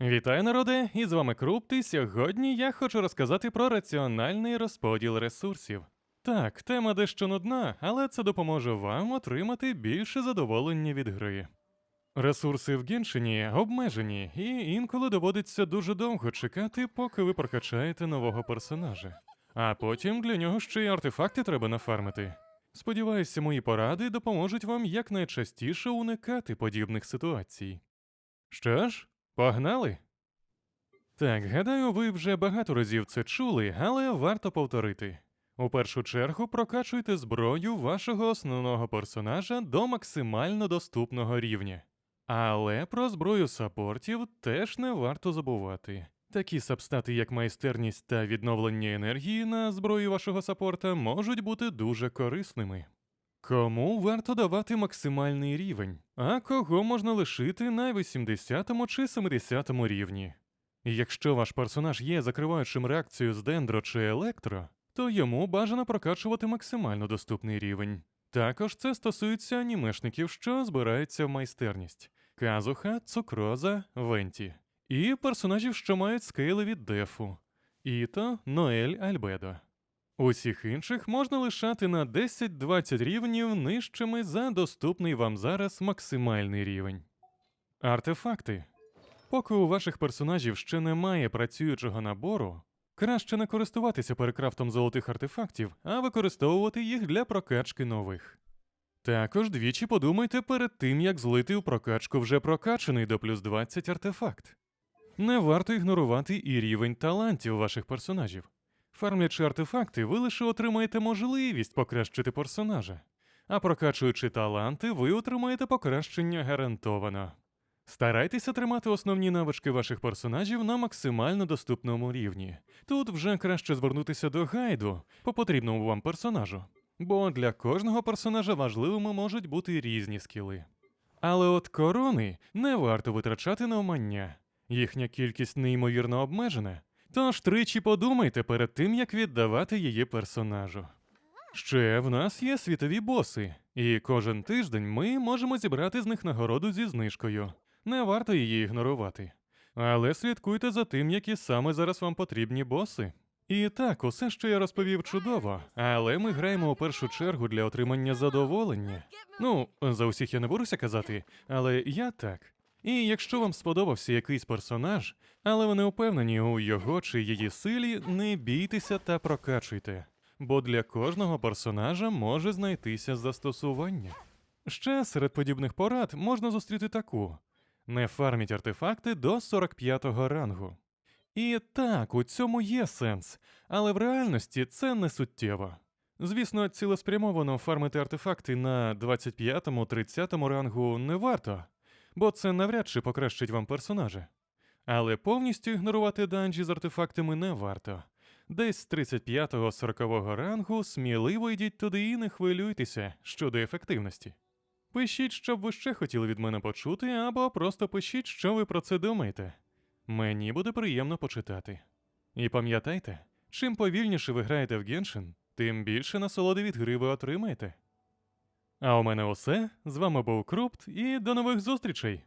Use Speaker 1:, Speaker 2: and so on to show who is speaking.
Speaker 1: Вітаю, народи! І з вами Крупт, і сьогодні я хочу розказати про раціональний розподіл ресурсів. Так, тема дещо нудна, але це допоможе вам отримати більше задоволення від гри. Ресурси в Геншині обмежені, і інколи доводиться дуже довго чекати, поки ви прокачаєте нового персонажа. А потім для нього ще й артефакти треба нафармити. Сподіваюся, мої поради допоможуть вам якнайчастіше уникати подібних ситуацій. Що ж, погнали? Так, гадаю, ви вже багато разів це чули, але варто повторити. У першу чергу прокачуйте зброю вашого основного персонажа до максимально доступного рівня. Але про зброю саппортів теж не варто забувати. Такі сабстати, як майстерність та відновлення енергії на зброї вашого саппорта, можуть бути дуже корисними. Кому варто давати максимальний рівень, а кого можна лишити на 80 чи 70 рівні. Якщо ваш персонаж є закриваючим реакцію з дендро чи електро, то йому бажано прокачувати максимально доступний рівень. Також це стосується анімешників, що збираються в майстерність Казуха, Цукроза, Венті, і персонажів, що мають скейли від дефу Іто, Ноель, Альбедо. Усіх інших можна лишати на 10-20 рівнів нижчими за доступний вам зараз максимальний рівень. Артефакти. Поки у ваших персонажів ще немає працюючого набору, краще не користуватися перекрафтом золотих артефактів, а використовувати їх для прокачки нових. Також двічі подумайте перед тим, як злити у прокачку вже прокачаний до плюс 20 артефакт. Не варто ігнорувати і рівень талантів ваших персонажів. Фармлячи артефакти, ви лише отримаєте можливість покращити персонажа, а прокачуючи таланти, ви отримаєте покращення гарантовано. Старайтеся тримати основні навички ваших персонажів на максимально доступному рівні. Тут вже краще звернутися до гайду по потрібному вам персонажу, бо для кожного персонажа важливими можуть бути різні скіли. Але от корони не варто витрачати на омання. Їхня кількість неймовірно обмежена, тож тричі подумайте перед тим, як віддавати її персонажу. Ще в нас є світові боси, і кожен тиждень ми можемо зібрати з них нагороду зі знижкою. Не варто її ігнорувати. Але слідкуйте за тим, які саме зараз вам потрібні боси. І так, усе, що я розповів, чудово, але ми граємо у першу чергу для отримання задоволення. Ну, за усіх я не беруся казати, але я так. І якщо вам сподобався якийсь персонаж, але ви не впевнені у його чи її силі, не бійтеся та прокачуйте, бо для кожного персонажа може знайтися застосування. Ще серед подібних порад можна зустріти таку: не фарміть артефакти до 45-го рангу. І так, у цьому є сенс, але в реальності це не суттєво. Звісно, цілеспрямовано фармити артефакти на 25-30 рангу не варто, бо це навряд чи покращить вам персонажа. Але повністю ігнорувати данжі з артефактами не варто. Десь з 35-40 рангу сміливо йдіть туди і не хвилюйтеся щодо ефективності. Пишіть, що б ви ще хотіли від мене почути, або просто пишіть, що ви про це думаєте. Мені буде приємно почитати. І пам'ятайте, чим повільніше ви граєте в Геншин, тим більше насолоди від гри ви отримаєте. А у мене усе. З вами був Крупт, і до нових зустрічей!